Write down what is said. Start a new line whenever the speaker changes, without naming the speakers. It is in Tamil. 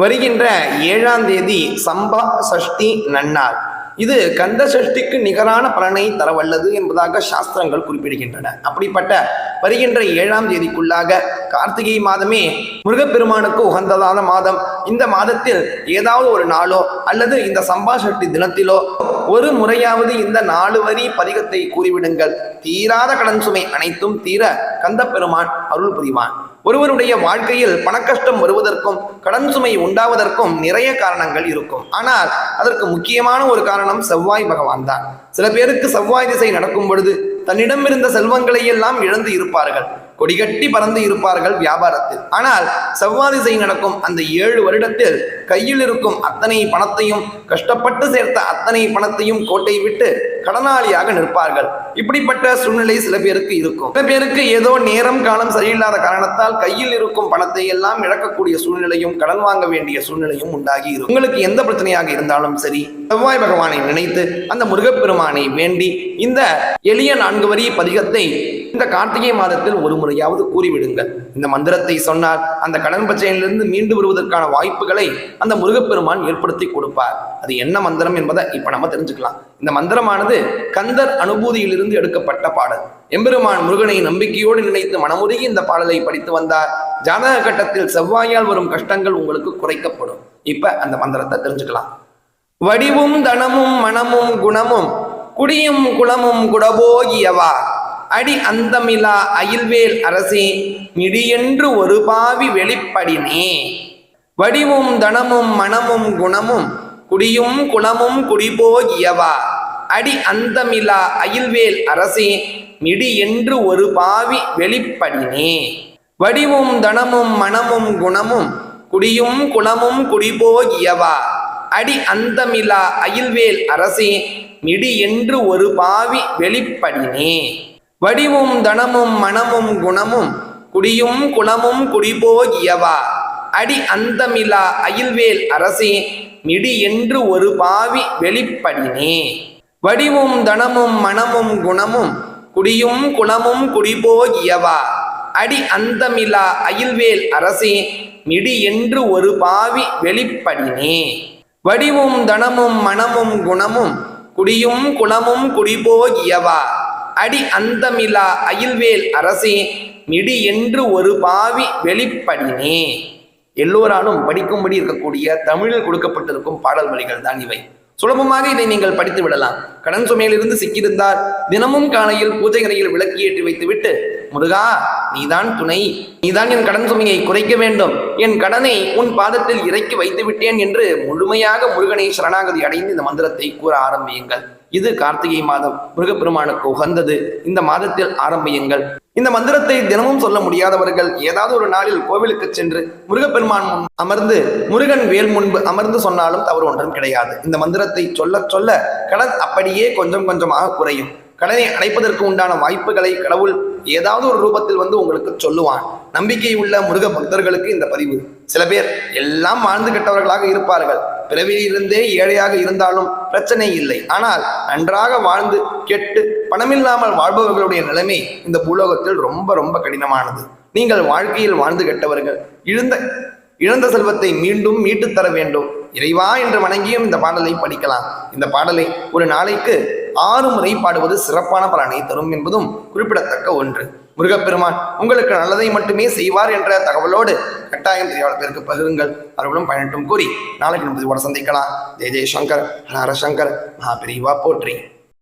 வருகின்ற ஏழாம் தேதி சம்பா சஷ்டி நன்னாள். இது கந்த சஷ்டிக்கு நிகரான பலனை தரவல்லது என்பதாக சாஸ்திரங்கள் குறிப்பிடுகின்றன. அப்படிப்பட்ட வருகின்ற ஏழாம் தேதிக்குள்ளாக கார்த்திகை மாதமே முருகப்பெருமானுக்கு உகந்ததான மாதம். இந்த மாதத்தில் ஏதாவது ஒரு நாளோ அல்லது இந்த சம்பா சஷ்டி தினத்திலோ ஒரு முறையாவது இந்த நாலு வரி பதிகத்தை கூறிவிடுங்கள். தீராத கடன் சுமை அனைத்தும் தீர கந்தப்பெருமான் அருள் புரிவான். ஒருவருடைய வாழ்க்கையில் பணக்கஷ்டம் வருவதற்கும் கடன் சுமை உண்டாவதற்கும் நிறைய காரணங்கள் இருக்கும். ஆனால் அதற்கு முக்கியமான ஒரு காரணம் செவ்வாய் பகவான் தான். சில பேருக்கு செவ்வாய் திசை நடக்கும் பொழுது தன்னிடம் இருந்த செல்வங்களை எல்லாம் இழந்து இருப்பார்கள். கொடிகட்டி பறந்து இருப்பார்கள் வியாபாரத்தில். ஆனால் செவ்வாதி திசை நடக்கும் அந்த ஏழு வருடத்தில் கையில் இருக்கும் அத்தனை பணத்தையும் கஷ்டப்பட்டு சேர்த்த அத்தனை பணத்தையும் கோட்டை விட்டு கடனாளியாக நிற்பார்கள். இப்படிப்பட்ட சூழ்நிலை சில பேருக்கு இருக்கும். சில பேருக்கு ஏதோ நேரம் காலம் சரியில்லாத காரணத்தால் கையில் இருக்கும் பணத்தை எல்லாம் இழக்கக்கூடிய சூழ்நிலையும் கடன் வாங்க வேண்டிய சூழ்நிலையும் உண்டாகி இருக்கும். உங்களுக்கு எந்த பிரச்சனையாக இருந்தாலும் சரி செவ்வாய் பகவானை நினைத்து அந்த முருகப்பெருமானை வேண்டி இந்த எளிய நான்கு வரி பதிகத்தை இந்த கார்த்திகை மாதத்தில் ஒரு முறையாவது கூறிவிடுங்கள். இந்த மந்திரத்தை சொன்னால் அந்த கடன் பிரச்சனையிலிருந்து மீண்டு வருவதற்கான வாய்ப்புகளை அந்த முருகப்பெருமான் ஏற்படுத்தி கொடுப்பார். அது என்ன மந்திரம் என்பதை இப்ப நம்ம தெரிஞ்சுக்கலாம். இந்த மந்திரமானது கந்தர் அனுபூதியிலிருந்து எடுக்கப்பட்ட பாடல். எம்பெருமான் முருகனை நம்பிக்கையோடு நினைத்து மனமுருகி இந்த பாடலை படித்து வந்தார். ஜாதக கட்டத்தில் செவ்வாயால் வரும் கஷ்டங்கள் உங்களுக்கு குறைக்கப்படும். இப்ப அந்த மந்திரத்தை தெரிஞ்சுக்கலாம். வடிவும் தனமும் மனமும் குணமும் குடியும் குளமும் குடபோகியவா? அடி அந்தமிலா அயில்வேல் அரசே மிடியென்று ஒரு பாவி வெளிப்படினே. வடிவும் தனமும் மனமும் குணமும் குடியும் குணமும் குடிபோகியவா. அடி அந்தமிலா அயில்வேல் அரசே மிடி என்று ஒரு பாவி வெளிப்படினே. வடிவும் தனமும் மனமும் குணமும் குடியும் குணமும் குடிபோகியவா. அடி அந்தமிலா அயில்வேல் அரசே மிடி என்று ஒரு பாவி வெளிப்படினே. வடிவும் தனமும் மனமும் குணமும் குடியும் குணமும் குடிபோகியவா அடி அந்தமிலா அயில்வேல் அரசே மிடி என்று ஒரு பாவி வெளிப்படினே. வடிவும் தனமும் மனமும் குணமும் குடியும் குணமும் குடிபோகியவா அடி அந்தமிலா அயில்வேல் அரசே மிடி என்று ஒரு பாவி வெளிப்படினே. வடிவும் தனமும் மனமும் குணமும் குடியும் குணமும் குடிபோகியவா அடி அந்தமிலா அயில்வேல் அரசே மிடி என்று ஒரு பாவி வெளிப்படினே. எல்லோராலும் படிக்கும்படி இருக்கக்கூடிய தமிழில் கொடுக்கப்பட்டிருக்கும் பாடல் வரிகள் தான் இவை. சுலபமாக இதை நீங்கள் படித்து விடலாம். கடன் சுமையிலிருந்து சிக்கியிருந்தார் தினமும் காலையில் பூஜை கரையில் விளக்கு ஏற்றி வைத்துவிட்டு முருகா நீதான் துணை. நீதான் என் கடன் சுமையை குறைக்க வேண்டும். என் கடனை உன் பாதத்தில் இறக்கி வைத்து விட்டேன் என்று முழுமையாக முருகனை சரணாகதி அடைந்து இந்த மந்திரத்தை கூற ஆரம்பியுங்கள். இது கார்த்திகை மாதம். முருகப்பெருமானுக்கு உகந்தது. இந்த மாதத்தில் ஆரம்பியுங்கள். இந்த மந்திரத்தை தினமும் சொல்ல முடியாதவர்கள் ஏதாவது ஒரு நாளில் கோவிலுக்கு சென்று முருகப்பெருமான் முன் அமர்ந்து முருகன் வேல் முன்பு அமர்ந்து சொன்னாலும் தவறு ஒன்றும் கிடையாது. இந்த மந்திரத்தை சொல்ல சொல்ல கடன் அப்படியே கொஞ்சம் கொஞ்சமாக குறையும். கடனை அடைப்பதற்கு உண்டான வாய்ப்புகளை கடவுள் ஏதாவது ஒரு ரூபத்தில் வந்து உங்களுக்கு சொல்லுவான். நம்பிக்கை உள்ள முருக பக்தர்களுக்கு இந்த பதிவு. சில பேர் எல்லாம் வாழ்ந்து கெட்டவர்களாக இருப்பார்கள். பிறவியிலிருந்தே ஏழையாக இருந்தாலும் பிரச்சனை இல்லை. ஆனால் நன்றாக வாழ்ந்து கெட்டு பணமில்லாமல் வாழ்பவர்களுடைய நிலைமை இந்த பூலோகத்தில் ரொம்ப ரொம்ப கடினமானது. நீங்கள் வாழ்க்கையில் வாழ்ந்து கெட்டவர்கள். இழந்த இழந்த செல்வத்தை மீண்டும் மீட்டுத் தர வேண்டும். இறைவா என்று வணங்கியும் இந்த பாடலை படிக்கலாம். இந்த பாடலை ஒரு நாளைக்கு ஆறு முறை பாடுவது சிறப்பான பலனை தரும் என்பதும் குறிப்பிடத்தக்க ஒன்று. முருகப்பெருமான் உங்களுக்கு நல்லதை மட்டுமே செய்வார் என்ற தகவலோடு கட்டாயம் தெரியாத பேருக்கு பகிருங்கள். அவர்களும் பயனட்டும் கூறி நாளைக்கு நம்ம சந்திக்கலாம். ஜெய ஜெயசங்கர் ஹர சங்கர் மகாபிரிவா போற்றி.